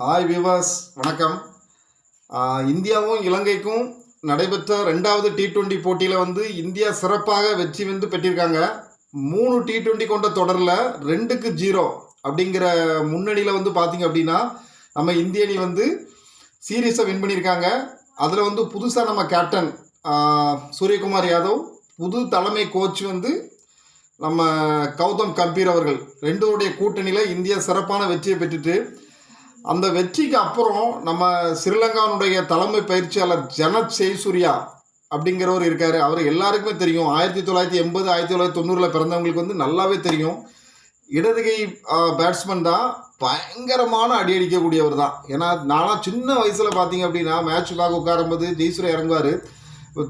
Hi விவாஸ் வணக்கம். இந்தியாவும் இலங்கைக்கும் நடைபெற்ற ரெண்டாவது டி டுவெண்ட்டி போட்டியில் வந்து இந்தியா சிறப்பாக வெற்றி வந்து பெற்றிருக்காங்க. மூணு டி டுவெண்ட்டி கொண்ட தொடரில் ரெண்டுக்கு ஜீரோ அப்படிங்கிற முன்னணியில் வந்து பார்த்தீங்க அப்படின்னா நம்ம இந்திய அணி வந்து சீரீஸை வின் பண்ணியிருக்காங்க. அதில் வந்து புதுசாக நம்ம கேப்டன் சூரியகுமார் யாதவ் புது தலைமை கோச் வந்து நம்ம கௌதம் கம்பீர் அவர்கள். ரெண்டோடைய கூட்டணியில் இந்தியா சிறப்பான வெற்றியை பெற்றுட்டு அந்த வெற்றிக்கு அப்புறம் நம்ம ஸ்ரீலங்காவுடைய தலைமை பயிற்சியாளர் ஜனத் ஜெய்சூர்யா அப்படிங்கிறவர் இருக்கார். அவர் எல்லாருக்குமே தெரியும். ஆயிரத்தி தொள்ளாயிரத்தி எண்பது ஆயிரத்தி தொள்ளாயிரத்தி தொண்ணூறில் பிறந்தவங்களுக்கு வந்து நல்லாவே தெரியும். இடதுகை பேட்ஸ்மேன் தான் பயங்கரமான அடி அடிக்கக்கூடியவர் தான். ஏன்னா நானாக சின்ன வயசில் பார்த்தீங்க அப்படின்னா மேட்ச் மேட்சுக்காக உட்காரும்போது ஜெய்சூர்யா இறங்குவார்.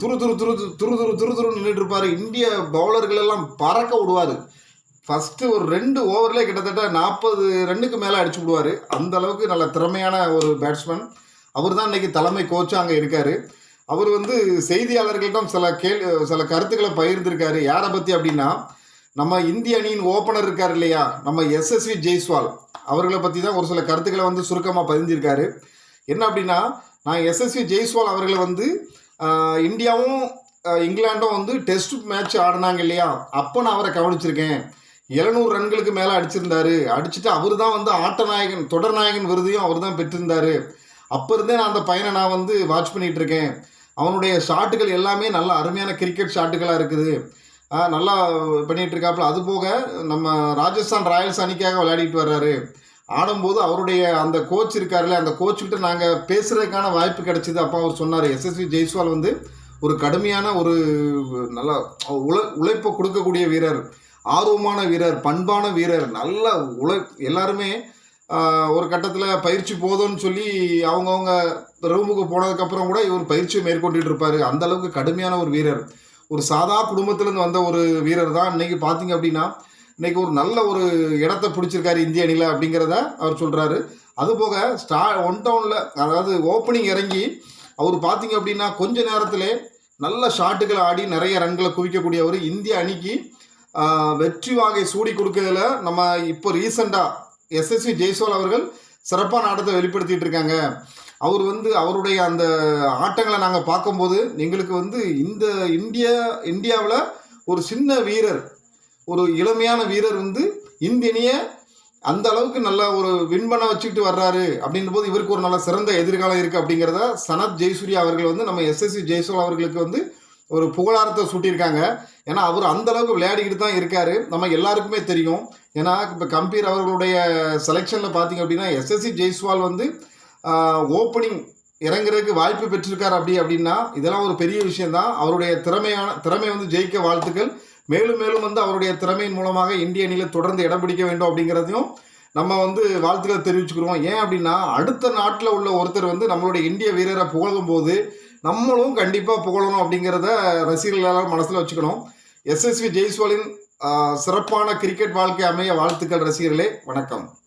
துரு துரு துரு துரு துரு துரு துரு நின்றுட்டு இருப்பார். இந்திய பவுலர்கள் எல்லாம் பறக்க விடுவார். ஃபஸ்ட்டு ஒரு ரெண்டு ஓவர்லேயே கிட்டத்தட்ட நாற்பது ரன்னுக்கு மேலே அடிச்சு விடுவார். அந்த அளவுக்கு நல்ல திறமையான ஒரு பேட்ஸ்மேன் அவர் தான் இன்றைக்கி தலைமை கோச்சாக அங்கே இருக்கார். அவர் வந்து செய்தியாளர்களிடம் சில கேள் சில கருத்துக்களை பகிர்ந்திருக்காரு. யாரை பற்றி அப்படின்னா நம்ம இந்திய அணியின் ஓப்பனர் இருக்கார் இல்லையா? நம்ம எஸ்எஸ்வி ஜெய்ஸ்வால் அவர்களை பற்றி தான் ஒரு சில கருத்துக்களை வந்து சுருக்கமாக பதிஞ்சிருக்காரு என்ன அப்படின்னா நான் எஸ்எஸ்வி ஜெய்ஸ்வால் அவர்களை வந்து இந்தியாவும் இங்கிலாண்டும் வந்து டெஸ்ட் மேட்ச் ஆடினாங்க இல்லையா? அப்போ நான் அவரை கவனிச்சிருக்கேன். எழுநூறு ரன்களுக்கு மேலே அடிச்சிருந்தாரு. அடிச்சுட்டு அவர் தான் வந்து ஆட்டநாயகன் தொடர்நாயகன் தொடர் நாயகன் விருதையும் அவர் தான் பெற்றிருந்தாரு. அப்போ இருந்தே நான் அந்த பையனை நான் வந்து வாட்ச் பண்ணிட்டு இருக்கேன். அவனுடைய ஷாட்டுகள் எல்லாமே நல்ல அருமையான கிரிக்கெட் ஷாட்டுகளாக இருக்குது. நல்லா பண்ணிட்டு இருக்காப்புல. அது போக நம்ம ராஜஸ்தான் ராயல்ஸ் அணிக்காக விளையாடிட்டு வர்றாரு. ஆடும்போது அவருடைய அந்த கோச் இருக்காருல்ல அந்த கோச்சுக்கிட்ட நாங்கள் பேசுகிறதுக்கான வாய்ப்பு கிடைச்சிது. அப்போ அவர் சொன்னார் எஸ்எஸ்வி ஜெய்ஸ்வால் வந்து ஒரு கடுமையான ஒரு நல்லா உழை உழைப்பை கொடுக்கக்கூடிய வீரர். ஆர்வமான வீரர் பண்பான வீரர் நல்ல உல எல்லாருமே ஒரு கட்டத்தில் பயிற்சி போதும்னு சொல்லி அவங்கவுங்க ரூமுக்கு போனதுக்கப்புறம் கூட இவர் பயிற்சியை மேற்கொண்டுட்டு இருப்பார். அந்த அளவுக்கு கடுமையான ஒரு வீரர். ஒரு சாதா குடும்பத்திலேருந்து வந்த ஒரு வீரர் தான் இன்னைக்கு பார்த்தீங்க அப்படின்னா இன்னைக்கு ஒரு நல்ல ஒரு இடத்த பிடிச்சிருக்காரு இந்திய அணியில் அப்படிங்கிறத அவர் சொல்கிறாரு அதுபோக ஸ்டா ஒன் டவுனில் அதாவது ஓப்பனிங் இறங்கி அவர் பார்த்தீங்க அப்படின்னா கொஞ்ச நேரத்திலே நல்ல ஷாட்டுகளை ஆடி நிறைய ரன்களை குவிக்கக்கூடியவர் இந்திய அணிக்கு வெற்றி வாகை சூடி கொடுக்கறதுல நம்ம இப்போ ரீசெண்டாக எஸ்எஸ்வி ஜெய்ஸ்வால் அவர்கள் சிறப்பான ஆட்டத்தை வெளிப்படுத்திட்டு இருக்காங்க. அவர் வந்து அவருடைய அந்த ஆட்டங்களை நாங்கள் பார்க்கும்போது எங்களுக்கு வந்து இந்த இந்தியா இந்தியாவில் ஒரு சின்ன வீரர் ஒரு இளமையான வீரர் வந்து இந்தியனிய அந்த அளவுக்கு நல்ல ஒரு வின் பண்ண வச்சுக்கிட்டு வர்றாரு அப்படின்ற போது இவருக்கு ஒரு நல்ல சிறந்த எதிர்காலம் இருக்குது அப்படிங்கிறத சனத் ஜெயசூர்யா அவர்கள் வந்து நம்ம எஸ்எஸ்சி ஜெய்ஸ்வால் அவர்களுக்கு வந்து ஒரு புகழாரத்தை சூட்டியிருக்காங்க. ஏன்னா அவர் அந்த அளவுக்கு விளையாடிக்கிட்டு தான் இருக்காரு. நம்ம எல்லாருக்குமே தெரியும். ஏன்னா இப்போ கம்பீர் அவர்களுடைய செலெக்ஷனில் பார்த்தீங்க அப்படின்னா எஸ்எஸ்சி ஜெய்ஸ்வால் வந்து ஓப்பனிங் இறங்குறதுக்கு வாய்ப்பு பெற்றிருக்கார் அப்படி அப்படின்னா இதெல்லாம் ஒரு பெரிய விஷயம்தான் அவருடைய திறமையான திறமை வந்து ஜெயிக்க வாழ்த்துக்கள். மேலும் மேலும் வந்து அவருடைய திறமையின் மூலமாக இந்திய அணியில் தொடர்ந்து இடம் பிடிக்க வேண்டும் அப்படிங்கிறதையும் நம்ம வந்து வாழ்த்துக்களை தெரிவிச்சுக்கிறோம். ஏன் அப்படின்னா அடுத்த நாட்டில் உள்ள ஒருத்தர் வந்து நம்மளுடைய இந்திய வீரரை புகழும் போது நம்மளும் கண்டிப்பாக புகழணும் அப்படிங்கிறத ரசிகர்கள் மனசில் வச்சுக்கணும். எஸ்எஸ்வி ஜெய்ஸ்வாலின் சிறப்பான கிரிக்கெட் வாழ்க்கை அமைய வாழ்த்துக்கள் ரசிகர்களே. வணக்கம்.